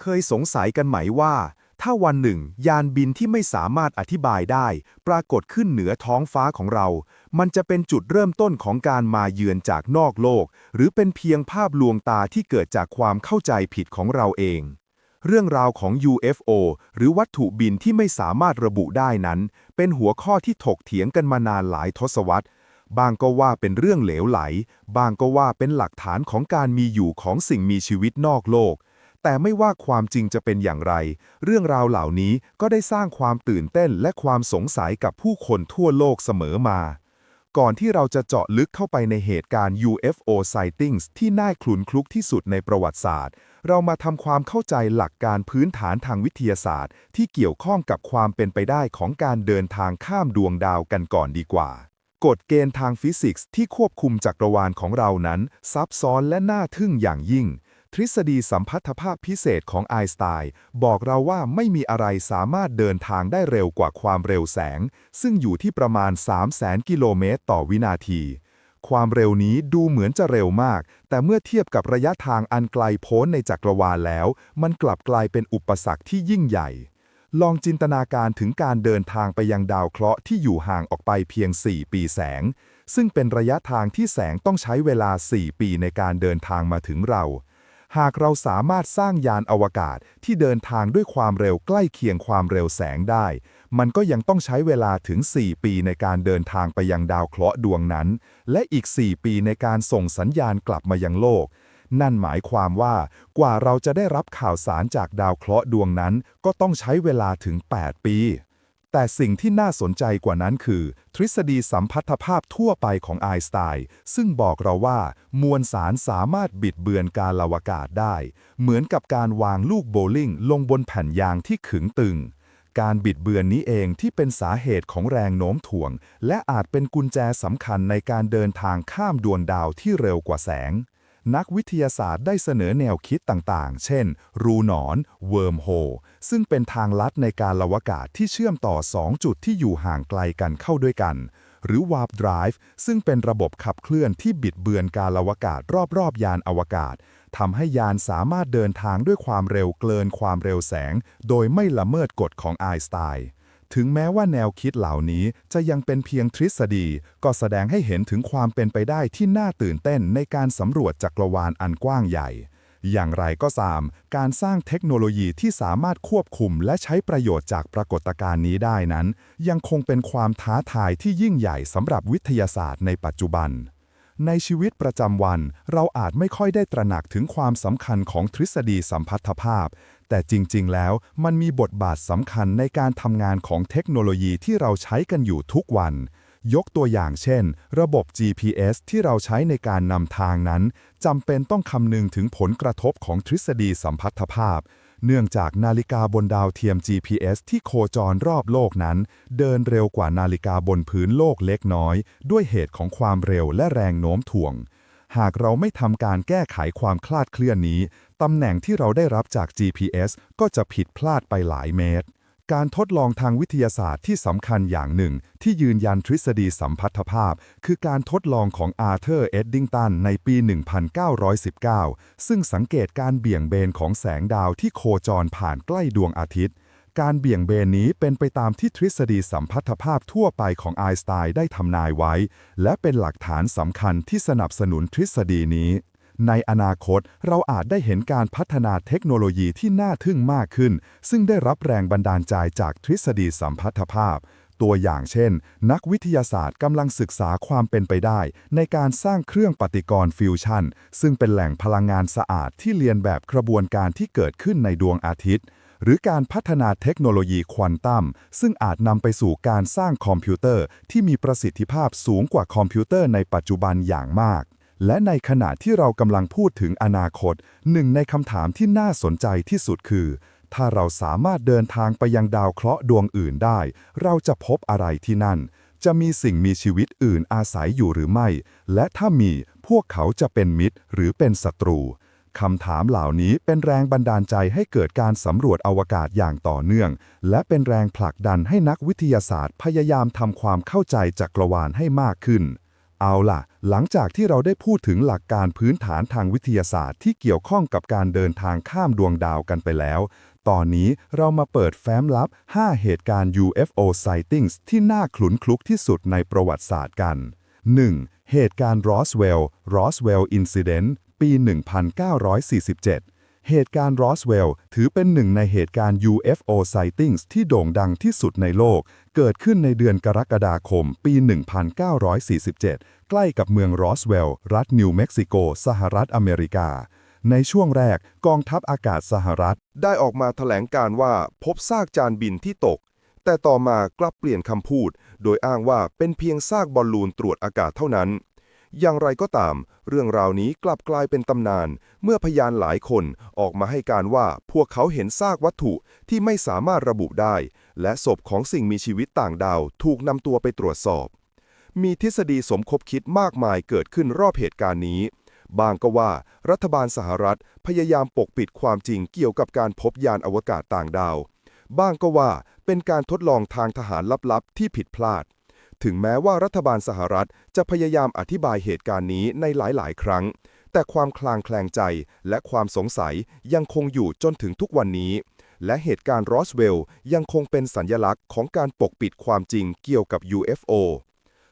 เคยสงสัยกันไหมว่า ถ้าวันหนึ่ง ยานบินที่ไม่สามารถอธิบายได้ ปรากฏขึ้นเหนือท้องฟ้าของเรา มันจะเป็นจุดเริ่มต้นของการมาเยือนจากนอกโลก หรือเป็นเพียงภาพลวงตาที่เกิดจากความเข้าใจผิดของเราเอง เรื่องราวของ UFO หรือวัตถุบินที่ไม่สามารถระบุได้นั้น เป็นหัวข้อที่ถกเถียงกันมานานหลายทศวรรษบางก็ว่าเป็นเรื่องเหลวไหล บางก็ว่าเป็นหลักฐานของการมีอยู่ของสิ่งมีชีวิตนอกโลก แต่ไม่ว่าความจริงจะเป็นอย่างไร เรื่องราวเหล่านี้ก็ได้สร้างความตื่นเต้นและความสงสัยกับผู้คนทั่วโลกเสมอมา ก่อนที่เราจะเจาะลึกเข้าไปในเหตุการณ์ UFO sightings ที่น่าคลุนคลุกที่สุดในประวัติศาสตร์ เรามาทำความเข้าใจหลักการพื้นฐานทางวิทยาศาสตร์ ที่เกี่ยวข้องกับความเป็นไปได้ของการเดินทางข้ามดวงดาวกันก่อนดีกว่ากฎเกณฑ์ทางฟิสิกส์ที่ควบคุมจักรวาลของเรานั้น ซับซ้อนและน่าทึ่งอย่างยิ่ง ทฤษฎีสัมพัทธภาพพิเศษของไอน์สไตน์บอกเราว่าไม่มีอะไรสามารถเดินทางได้เร็วกว่าความเร็วแสง ซึ่งอยู่ที่ประมาณ 300,000 กิโลเมตรต่อวินาที ความเร็วนี้ดูเหมือนจะเร็วมาก แต่เมื่อเทียบกับระยะทางอันไกลโพ้นในจักรวาลแล้ว มันกลับกลายเป็นอุปสรรคที่ยิ่งใหญ่ ลองจินตนาการถึงการเดินทางไปยังดาวเคราะห์ที่อยู่ห่างออกไปเพียง 4 ปีแสง ซึ่งเป็นระยะทางที่แสงต้องใช้เวลา 4 ปีในการเดินทางมาถึงเรา หากเราสามารถสร้างยานอวกาศที่เดินทางด้วยความเร็วใกล้เคียงความเร็วแสงได้ มันก็ยังต้องใช้เวลาถึง 4 ปีในการเดินทางไปยังดาวเคราะห์ดวงนั้น และอีก 4 ปีในการส่งสัญญาณกลับมายังโลก นั่นหมายความว่ากว่าเราจะได้รับข่าวสารจากดาวเคราะห์ดวงนั้น ก็ต้องใช้เวลาถึง 8 ปี แต่สิ่งที่น่าสนใจกว่านั้นคือ ทฤษฎีสัมพัทธภาพทั่วไปของไอน์สไตน์ซึ่งบอกเราว่า มวลสารสามารถบิดเบือนการอวกาศได้ เหมือนกับการวางลูกโบลิ่งลงบนแผ่นยางที่ขึงตึง การบิดเบือนนี้เองที่เป็นสาเหตุของแรงโน้มถ่วง และอาจเป็นกุญแจสำคัญในการเดินทางข้ามดวงดาวที่เร็วกว่าแสง นักวิทยาศาสตร์ได้เสนอแนวคิดต่างๆ เช่น รูหนอน เวิร์มโฮซึ่งเป็นทางลัดในการอวกาศที่เชื่อมต่อ 2 จุดที่อยู่ห่างไกลกันเข้าด้วยกัน หรือ Warp Drive ซึ่งเป็นระบบขับเคลื่อนที่บิดเบือนการอวกาศรอบๆ ยานอวกาศทำให้ยานสามารถเดินทางด้วยความเร็วเกินความเร็วแสง โดยไม่ละเมิดกฎของไอน์สไตน์ ถึงแม้ว่าแนวคิดเหล่านี้จะยังเป็นเพียงทฤษฎี ก็แสดงให้เห็นถึงความเป็นไปได้ที่น่าตื่นเต้นในการสำรวจจักรวาลอันกว้างใหญ่ อย่างไรก็ตาม การสร้างเทคโนโลยีที่สามารถควบคุมและใช้ประโยชน์จากปรากฏการณ์นี้ได้นั้น ยังคงเป็นความท้าทายที่ยิ่งใหญ่สำหรับวิทยาศาสตร์ในปัจจุบัน ในชีวิตประจำวัน เราอาจไม่ค่อยได้ตระหนักถึงความสำคัญของทฤษฎีสัมพัทธภาพ แต่จริง ๆ แล้วมันมีบทบาทสำคัญในการทำงานของเทคโนโลยีที่เราใช้กันอยู่ทุกวัน ยกตัวอย่างเช่น ระบบ GPS ที่เราใช้ในการนำทางนั้นจำเป็นต้องคำนึงถึงผลกระทบของทฤษฎีสัมพัทธภาพ เนื่องจากนาฬิกาบนดาวเทียม GPS ที่โคจรรอบโลกนั้น เดินเร็วกว่านาฬิกาบนพื้นโลกเล็กน้อย ด้วยเหตุของความเร็วและแรงโน้มถ่วง หากเราไม่ทำการแก้ไขความคลาดเคลื่อนนี้ ตำแหน่งที่เราได้รับจาก GPS ก็จะผิดพลาดไปหลายเมตร การทดลองทางวิทยาศาสตร์ที่สำคัญอย่างหนึ่ง ที่ยืนยันทฤษฎีสัมพัทธภาพ คือการทดลองของอาร์เธอร์ เอ็ดดิงตัน ในปี 1919 ซึ่งสังเกตการเบี่ยงเบนของแสงดาวที่โคจรผ่านใกล้ดวงอาทิตย์ การเบี่ยงเบนนี้เป็นไปตามที่ทฤษฎีสัมพัทธภาพทั่วไปของไอน์สไตน์ได้ทำนายไว้ และเป็นหลักฐานสำคัญที่สนับสนุนทฤษฎีนี้ ในอนาคตเราอาจได้เห็นการพัฒนาเทคโนโลยีที่น่าทึ่งมากขึ้น ซึ่งได้รับแรงบันดาลใจจากทฤษฎีสัมพัทธภาพ ตัวอย่างเช่น นักวิทยาศาสตร์กำลังศึกษาความเป็นไปได้ ในการสร้างเครื่องปฏิกรณ์ฟิวชันซึ่งเป็นแหล่งพลังงานสะอาดที่เรียนแบบกระบวนการที่เกิดขึ้นในดวงอาทิตย์หรือการพัฒนาเทคโนโลยีควอนตัมซึ่งอาจนำไปสู่การสร้างคอมพิวเตอร์ที่มีประสิทธิภาพสูงกว่าคอมพิวเตอร์ในปัจจุบันอย่างมาก และในขณะที่เรากำลังพูดถึงอนาคต หนึ่งในคำถามที่น่าสนใจที่สุดคือ ถ้าเราสามารถเดินทางไปยังดาวเคราะห์ดวงอื่นได้ เราจะพบอะไรที่นั่น จะมีสิ่งมีชีวิตอื่นอาศัยอยู่หรือไม่ และถ้ามีพวกเขาจะเป็นมิตรหรือเป็นศัตรูคำถามเหล่านี้เป็นแรงบันดาลใจให้เกิดการสำรวจอวกาศอย่างต่อเนื่อง และเป็นแรงผลักดันให้นักวิทยาศาสตร์พยายามทำความเข้าใจจักรวาลให้มากขึ้น เอาล่ะ หลังจากที่เราได้พูดถึงหลักการพื้นฐานทางวิทยาศาสตร์ที่เกี่ยวข้องกับการเดินทางข้ามดวงดาวกันไปแล้ว ตอนนี้เรามาเปิดแฟ้มลับ 5 เหตุการณ์ UFO sightings ที่น่าขลุนคลุกที่สุดในประวัติศาสตร์กัน 1. เหตุการณ์ Roswell Roswell Incident ปี 1947 เหตุการณ์ Roswell ถือเป็นหนึ่งในเหตุการณ์ UFO sightings ที่โด่งดังที่สุดในโลก เกิดขึ้นในเดือนกรกฎาคม ปี 1947 ใกล้กับเมืองรอสเวลล์รัฐนิวเม็กซิโก สหรัฐอเมริกา ในช่วงแรกกองทัพอากาศสหรัฐ ได้ออกมาแถลงการว่าพบซากจานบินที่ตก แต่ต่อมากลับเปลี่ยนคำพูด โดยอ้างว่าเป็นเพียงซากบอลลูนตรวจอากาศเท่านั้น อย่างไรก็ตาม เรื่องราวนี้กลับกลายเป็นตำนาน เมื่อพยานหลายคนออกมาให้การว่าพวกเขาเห็นซากวัตถุที่ไม่สามารถระบุได้ และศพของสิ่งมีชีวิตต่างดาวถูกนำตัวไปตรวจสอบ มีทฤษฎีสมคบคิดมากมายเกิดขึ้นรอบเหตุการณ์นี้ บางก็ว่ารัฐบาลสหรัฐพยายามปกปิดความจริงเกี่ยวกับการพบยานอวกาศต่างดาว บ้างก็ว่าเป็นการทดลองทางทหารลับๆ ที่ผิดพลาด ถึงแม้ว่ารัฐบาลสหรัฐจะพยายามอธิบายเหตุการณ์นี้ในหลาย ๆ ครั้ง แต่ความคลางแคลงใจและความสงสัยยังคงอยู่จนถึงทุกวันนี้ และเหตุการณ์รอสเวลล์ยังคงเป็นสัญลักษณ์ของการปกปิดความจริงเกี่ยวกับ UFO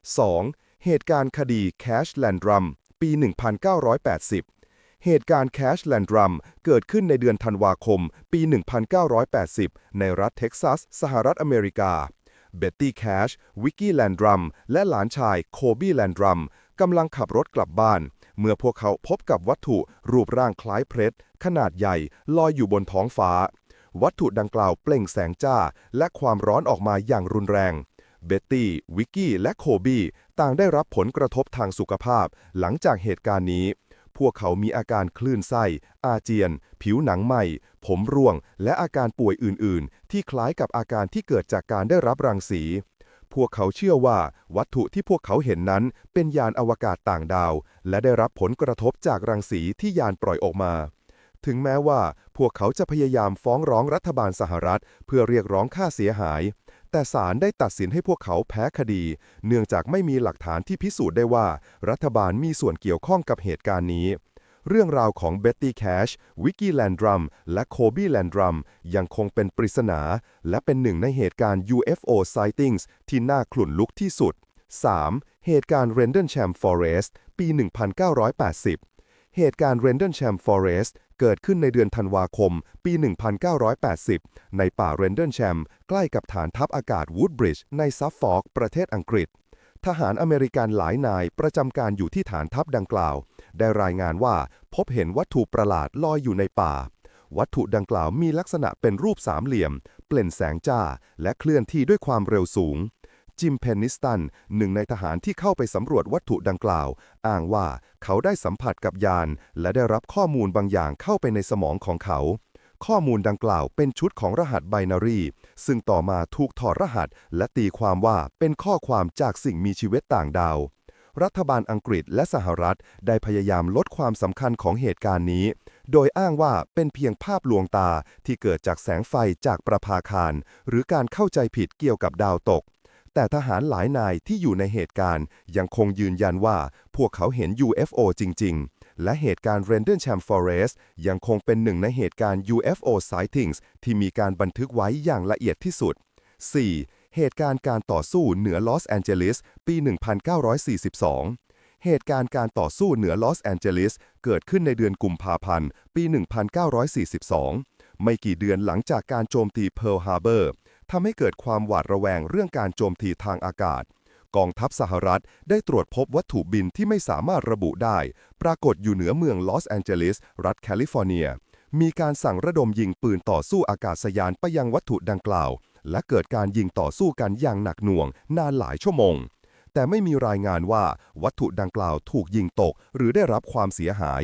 2. เหตุการณ์คดี Cash Landrum ปี 1980เหตุการณ์ Cash Landrum เกิดขึ้นในเดือนธันวาคม ปี 1980 ในรัฐเท็กซัส สหรัฐอเมริกา เบ็ตตี้แคช วิกกี้แลนดรัม และหลานชายโคบี้แลนดรัมกำลังขับรถกลับบ้าน เมื่อพวกเขาพบกับวัตถุรูปร่างคล้ายเพชรขนาดใหญ่ลอยอยู่บนท้องฟ้า วัตถุดังกล่าวเปล่งแสงจ้า และความร้อนออกมาอย่างรุนแรง เบ็ตตี้ วิกกี้ และโคบี้ต่างได้รับผลกระทบทางสุขภาพ หลังจากเหตุการณ์นี้ พวกเขามีอาการคลื่นไส้ อาเจียน ผิวหนังไหม้ผมร่วง และอาการป่วยอื่น ๆ ที่คล้ายกับอาการที่เกิดจากการได้รับรังสี พวกเขาเชื่อว่าวัตถุที่พวกเขาเห็นนั้นเป็นยานอวกาศต่างดาว และได้รับผลกระทบจากรังสีที่ยานปล่อยออกมา ถึงแม้ว่าพวกเขาจะพยายามฟ้องร้องรัฐบาลสหรัฐ เพื่อเรียกร้องค่าเสียหาย แต่ศาลได้ตัดสินให้พวกเขาแพ้คดี เนื่องจากไม่มีหลักฐานที่พิสูจน์ได้ว่า รัฐบาลมีส่วนเกี่ยวข้องกับเหตุการณ์นี้ เรื่องราวของเบ็ตตี้แคช วิกกี้แลนดรัม และโคบี้แลนดรัมยังคงเป็นปริศนา และเป็นหนึ่งในเหตุการณ์ UFO sightings ที่น่าขลุ่นลุกที่สุด 3. เหตุการณ์ Rendlesham Forest ปี 1980 เหตุการณ์ Rendlesham Forest เกิดขึ้นในเดือนธันวาคม ปี 1980 ในป่า Rendlesham ใกล้กับฐานทัพอากาศ Woodbridge ในซัฟฟอร์กประเทศอังกฤษ ทหารอเมริกันหลายนายประจำการอยู่ที่ฐานทัพดังกล่าว ได้รายงานว่าพบเห็นวัตถุประหลาดลอยอยู่ในป่า วัตถุดังกล่าวมีลักษณะเป็นรูปสามเหลี่ยม เปล่งแสงจ้า และเคลื่อนที่ด้วยความเร็วสูง จิมเพนนิสตัน หนึ่งในทหารที่เข้าไปสำรวจวัตถุดังกล่าว อ้างว่าเขาได้สัมผัสกับยาน และได้รับข้อมูลบางอย่างเข้าไปในสมองของเขา ข้อมูลดังกล่าวเป็นชุดของรหัสไบนารี ซึ่งต่อมาถูกถอดรหัส และตีความว่าเป็นข้อความจากสิ่งมีชีวิตต่างดาว รัฐบาลอังกฤษและสหรัฐได้พยายามลดความสำคัญของเหตุการณ์นี้ โดยอ้างว่าเป็นเพียงภาพลวงตาที่เกิดจากแสงไฟจากประภาคาร หรือการเข้าใจผิดเกี่ยวกับดาวตก แต่ทหารหลายนายที่อยู่ในเหตุการณ์ ยังคงยืนยันว่าพวกเขาเห็น UFO จริง ๆ และเหตุการณ์ Rendlesham Forest ยังคงเป็นหนึ่งในเหตุการณ์ UFO sightings ที่มีการบันทึกไว้อย่างละเอียดที่สุด 4. เหตุการณ์การต่อสู้เหนือลอสแอนเจลิสปี 1942เหตุการณ์การต่อสู้เหนือลอสแอนเจลิสเกิดขึ้นในเดือนกุมภาพันธ์ ปี 1942 ไม่กี่เดือนหลังจากการโจมตีเพิร์ลฮาร์เบอร์ ทำให้เกิดความหวาดระแวงเรื่องการโจมตีทางอากาศ กองทัพสหรัฐได้ตรวจพบวัตถุบินที่ไม่สามารถระบุได้ ปรากฏอยู่เหนือเมืองลอสแอนเจลิส รัฐแคลิฟอร์เนีย มีการสั่งระดมยิงปืนต่อสู้อากาศยานไปยังวัตถุดังกล่าว และเกิดการยิงต่อสู้กันอย่างหนักหน่วง นานหลายชั่วโมง แต่ไม่มีรายงานว่าวัตถุดังกล่าวถูกยิงตก หรือได้รับความเสียหาย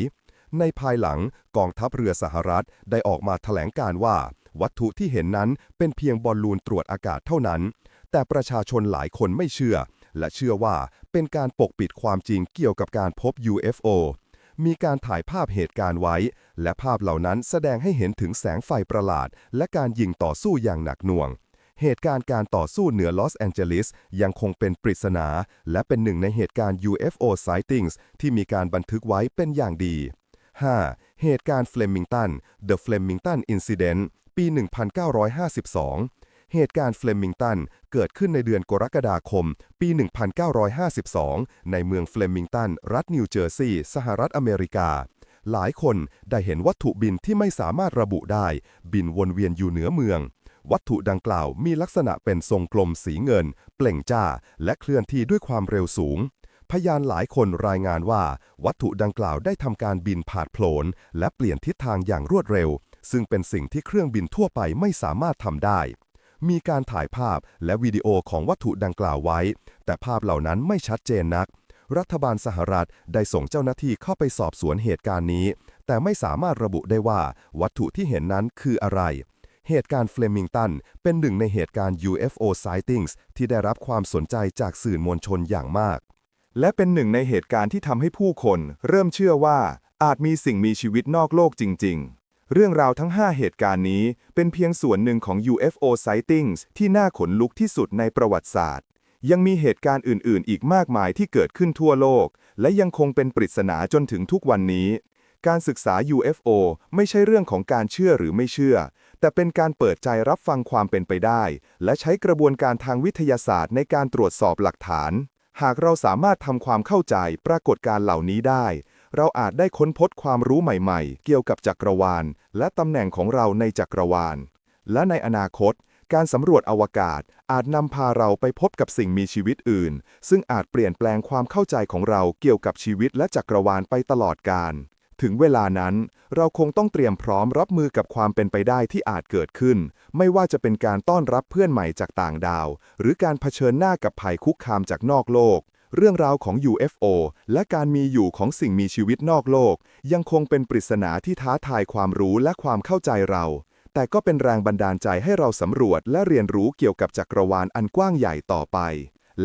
ในภายหลังกองทัพเรือสหรัฐได้ออกมาแถลงการว่า วัตถุที่เห็นนั้นเป็นเพียงบอลลูนตรวจอากาศเท่านั้น แต่ประชาชนหลายคนไม่เชื่อ และเชื่อว่าเป็นการปกปิดความจริงเกี่ยวกับการพบ UFO มีการถ่ายภาพเหตุการณ์ไว้ และภาพเหล่านั้นแสดงให้เห็นถึงแสงไฟประหลาด และการยิงต่อสู้อย่างหนักหน่วง เหตุการณ์การต่อสู้เหนือลอสแอนเจลิสยังคงเป็นปริศนา และเป็นหนึ่งในเหตุการณ์ UFO sightings ที่มีการบันทึกไว้เป็นอย่างดี 5. เหตุการณ์เฟลมิงตัน The Flemington Incident ปี 1952 เหตุการณ์เฟลมิงตันเกิดขึ้นในเดือนกรกฎาคม ปี 1952 ในเมืองเฟลมิงตัน รัฐนิวเจอร์ซีย์ สหรัฐอเมริกา หลายคนได้เห็นวัตถุบินที่ไม่สามารถระบุได้ บินวนเวียนอยู่เหนือเมืองวัตถุดังกล่าวมีลักษณะเป็นทรงกลมสีเงิน เปล่งจ้า และเคลื่อนที่ด้วยความเร็วสูง พยานหลายคนรายงานว่า วัตถุดังกล่าวได้ทำการบินผ่านโผลนและเปลี่ยนทิศทางอย่างรวดเร็ว ซึ่งเป็นสิ่งที่เครื่องบินทั่วไปไม่สามารถทำได้ มีการถ่ายภาพและวิดีโอของวัตถุดังกล่าวไว้ แต่ภาพเหล่านั้นไม่ชัดเจนนัก รัฐบาลสหรัฐได้ส่งเจ้าหน้าที่เข้าไปสอบสวนเหตุการณ์นี้ แต่ไม่สามารถระบุได้ว่าวัตถุที่เห็นนั้นคืออะไร เหตุการณ์เฟลมิงตันเป็นหนึ่งในเหตุการณ์ UFO sightings ที่ได้รับความสนใจจากสื่อมวลชนอย่างมาก และเป็นหนึ่งในเหตุการณ์ที่ทำให้ผู้คน เริ่มเชื่อว่าอาจมีสิ่งมีชีวิตนอกโลกจริง ๆ เรื่องราวทั้ง 5 เหตุการณ์นี้เป็นเพียงส่วนหนึ่งของ UFO sightings ที่น่าขนลุกที่สุดในประวัติศาสตร์ ยังมีเหตุการณ์อื่น ๆ อีกมากมายที่เกิดขึ้นทั่วโลก และยังคงเป็นปริศนาจนถึงทุกวันนี้ การศึกษา UFO ไม่ใช่เรื่องของการเชื่อหรือไม่เชื่อ แต่เป็นการเปิดใจรับฟังความเป็นไปได้ และใช้กระบวนการทางวิทยาศาสตร์ในการตรวจสอบหลักฐาน หากเราสามารถทำความเข้าใจปรากฏการณ์เหล่านี้ได้ เราอาจได้ค้นพบความรู้ใหม่ๆ เกี่ยวกับจักรวาล และตำแหน่งของเราในจักรวาล และในอนาคต การสำรวจอวกาศ อาจนำพาเราไปพบกับสิ่งมีชีวิตอื่น ซึ่งอาจเปลี่ยนแปลงความเข้าใจของเราเกี่ยวกับชีวิตและจักรวาลไปตลอดกาลถึงเวลานั้น เราคงต้องเตรียมพร้อมรับมือกับความเป็นไปได้ที่อาจเกิดขึ้น ไม่ว่าจะเป็นการต้อนรับเพื่อนใหม่จากต่างดาว หรือการเผชิญหน้ากับภัยคุกคามจากนอกโลก เรื่องราวของ UFO และการมีอยู่ของสิ่งมีชีวิตนอกโลก ยังคงเป็นปริศนาที่ท้าทายความรู้และความเข้าใจเรา แต่ก็เป็นแรงบันดาลใจให้เราสำรวจและเรียนรู้เกี่ยวกับจักรวาลอันกว้างใหญ่ต่อไป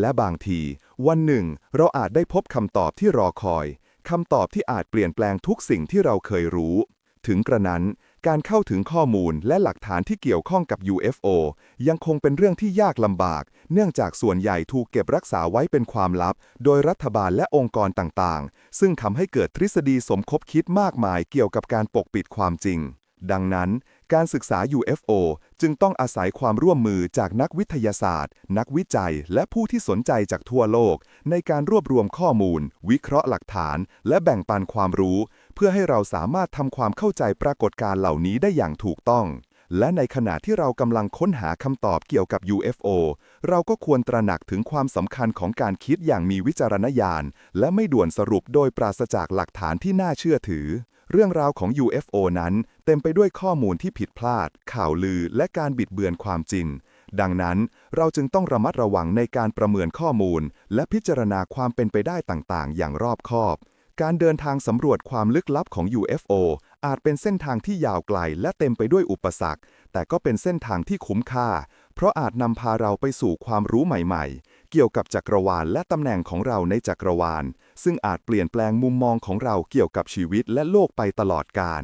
และบางที วันหนึ่ง เราอาจได้พบคำตอบที่รอคอยคำตอบที่อาจเปลี่ยนแปลงทุกสิ่งที่เราเคยรู้ ถึงกระนั้น การเข้าถึงข้อมูลและหลักฐานที่เกี่ยวข้องกับ UFO ยังคงเป็นเรื่องที่ยากลำบาก เนื่องจากส่วนใหญ่ถูกเก็บรักษาไว้เป็นความลับ โดยรัฐบาลและองค์กรต่างๆ ซึ่งทำให้เกิดทฤษฎีสมคบคิดมากมายเกี่ยวกับการปกปิดความจริง ดังนั้น การศึกษา UFO จึงต้องอาศัยความร่วมมือจากนักวิทยาศาสตร์ นักวิจัย และผู้ที่สนใจจากทั่วโลก ในการรวบรวมข้อมูล วิเคราะห์หลักฐาน และแบ่งปันความรู้ เพื่อให้เราสามารถทำความเข้าใจปรากฏการณ์เหล่านี้ได้อย่างถูกต้อง และในขณะที่เรากำลังค้นหาคำตอบเกี่ยวกับ UFO เราก็ควรตระหนักถึงความสำคัญของการคิดอย่างมีวิจารณญาณ และไม่ด่วนสรุปโดยปราศจากหลักฐานที่น่าเชื่อถือ เรื่องราวของ UFO นั้นเต็มไปด้วยข้อมูลที่ผิดพลาด ข่าวลือ และการบิดเบือนความจริง ดังนั้นเราจึงต้องระมัดระวังในการประเมินข้อมูล และพิจารณาความเป็นไปได้ต่างๆ อย่างรอบคอบ การเดินทางสำรวจความลึกลับของ UFO อาจเป็นเส้นทางที่ยาวไกลและเต็มไปด้วยอุปสรรค แต่ก็เป็นเส้นทางที่คุ้มค่า เพราะอาจนำพาเราไปสู่ความรู้ใหม่ๆ เกี่ยวกับจักรวาลและตำแหน่งของเราในจักรวาล ซึ่งอาจเปลี่ยนแปลงมุมมองของเราเกี่ยวกับชีวิตและโลกไปตลอดกาล